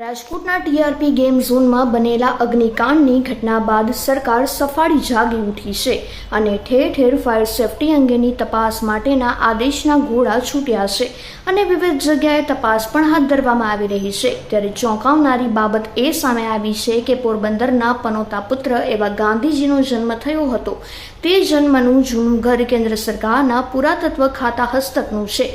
રાજકોટના TRP game ઝોનમાં બનેલા અગ્નિકાંડની ઘટના બાદ સરકાર સફાળી જાગી ઉઠી છે અને ઠેર ઠેર ફાયર સેફટી અંગેની તપાસ માટેના આદેશના ઘોડા છૂટ્યા છે અને વિવિધ જગ્યાએ તપાસ પણ હાથ ધરવામાં આવી રહી છે. ત્યારે ચોંકાવનારી બાબત એ સામે આવી છે કે પોરબંદરના પનોતા પુત્ર એવા ગાંધીજીનો જન્મ થયો હતો. તે જન્મનું જૂનું ઘર કેન્દ્ર સરકારના પુરાતત્વ ખાતા હસ્તકનું છે.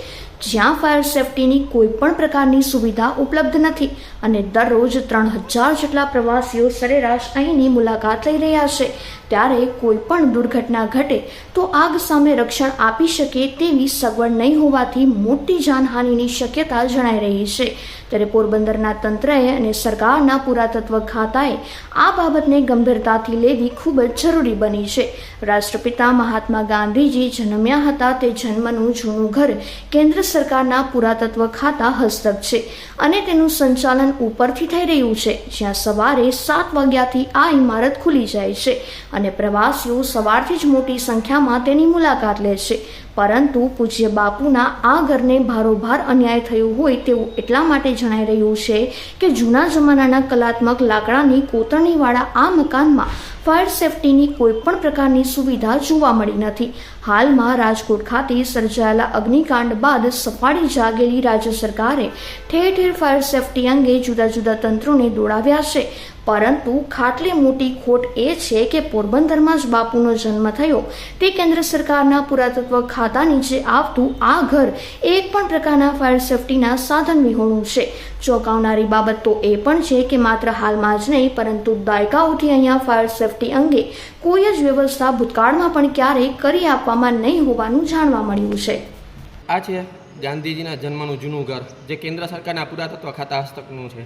જ્યાં ફાયર સેફટીની કોઈ પણ પ્રકારની સુવિધા ઉપલબ્ધ નથી અને દરરોજ ત્રણ હજાર જેટલા પ્રવાસીઓ સરેરાશ અહીંની મુલાકાત લઈ રહ્યા છે. ત્યારે કોઈ પણ દુર્ઘટના ઘટે તો આગ સામે રક્ષણ આપી શકે તેવી સગવડ નહીં હોવાથી મોટી જાનહાનિની શક્યતા જણાઈ રહી છે. ત્યારે પોરબંદરના તંત્રએ અને સરકારના પુરાતત્વ ખાતાએ આ બાબતને ગંભીરતાથી લેવી ખૂબ જ જરૂરી બની છે. રાષ્ટ્રપિતા મહાત્મા ગાંધીજી જન્મ્યા હતા તે જન્મનું જૂનું ઘર કેન્દ્ર સરકારના પુરાતત્વ ખાતા હસ્તક છે અને તેનું સંચાલન ઉપરથી થઈ રહ્યું છે, જ્યાં સવારે સાત વાગ્યાથી આ ઇમારત ખુલી જાય છે અને પ્રવાસીઓ સવારથી જ મોટી સંખ્યામાં તેની મુલાકાત લે છે. પરંતુ પૂજ્ય બાપુના આ ઘરને ભારોભાર અન્યાય થયો હોય તેવું એટલા માટે જણાઈ રહ્યું છે કે જૂના જમાનાના કલાત્મક લાકડાની કોતરણીવાળા આ મકાનમાં ફાયર સેફટીની કોઈ પણ પ્રકારની સુવિધા જોવા મળી નથી. હાલમાં રાજકોટ ખાતે સર્જાયેલા અગ્નિકાંડ બાદ સફાળી જાગેલી રાજ્ય સરકારે ઠેર ઠેર ફાયર સેફટી અંગે જુદા જુદા તંત્રોને દોડાવ્યા છે. પરંતુ ખાટલી મોટી ખોટ એ છે કે પોરબંદરમાં જ બાપુનો જન્મ થયો. તે કેન્દ્ર સરકારના પુરાતત્વ ખાતા નીચે આવતું આ ઘર એક પણ પ્રકારના ફાયર સેફટીના સાધન વિહોણું છે. ચોંકાવનારી બાબત તો એ પણ છે કે માત્ર હાલમાં જ નહીં, પરંતુ દાયકાઓથી અહીંયા ફાયર સેફટી અંગે કોઈ જ વ્યવસ્થા ભૂતકાળમાં પણ ક્યારેય કરી આપવામાં નહીં હોવાનું જાણવા મળ્યું છે. આ છે ગાંધીજીના જન્મનું જૂનું ઘર, જે કેન્દ્ર સરકારના પુરાતત્વ ખાતા હસ્તકનું છે.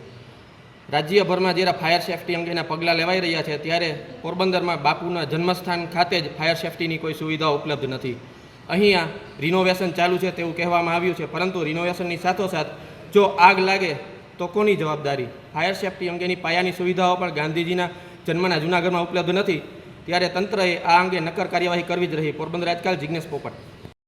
રાજ્યભરમાં જ્યારે ફાયર સેફટી અંગેના પગલાં લેવાઈ રહ્યા છે, ત્યારે પોરબંદરમાં બાપુના જન્મસ્થાન ખાતે જ ફાયર સેફટીની કોઈ સુવિધાઓ ઉપલબ્ધ નથી. અહીંયા રિનોવેશન ચાલુ છે તેવું કહેવામાં આવ્યું છે, પરંતુ રિનોવેશનની સાથોસાથ જો આગ લાગે તો કોની જવાબદારી? ફાયર સેફટી અંગેની પાયાની સુવિધાઓ પણ ગાંધીજીના જન્મના જૂનાગઢમાં ઉપલબ્ધ નથી. ત્યારે તંત્રએ આ અંગે નક્કર કાર્યવાહી કરવી જ રહી. પોરબંદર આજકાલ જિજ્ઞેશ પોપટ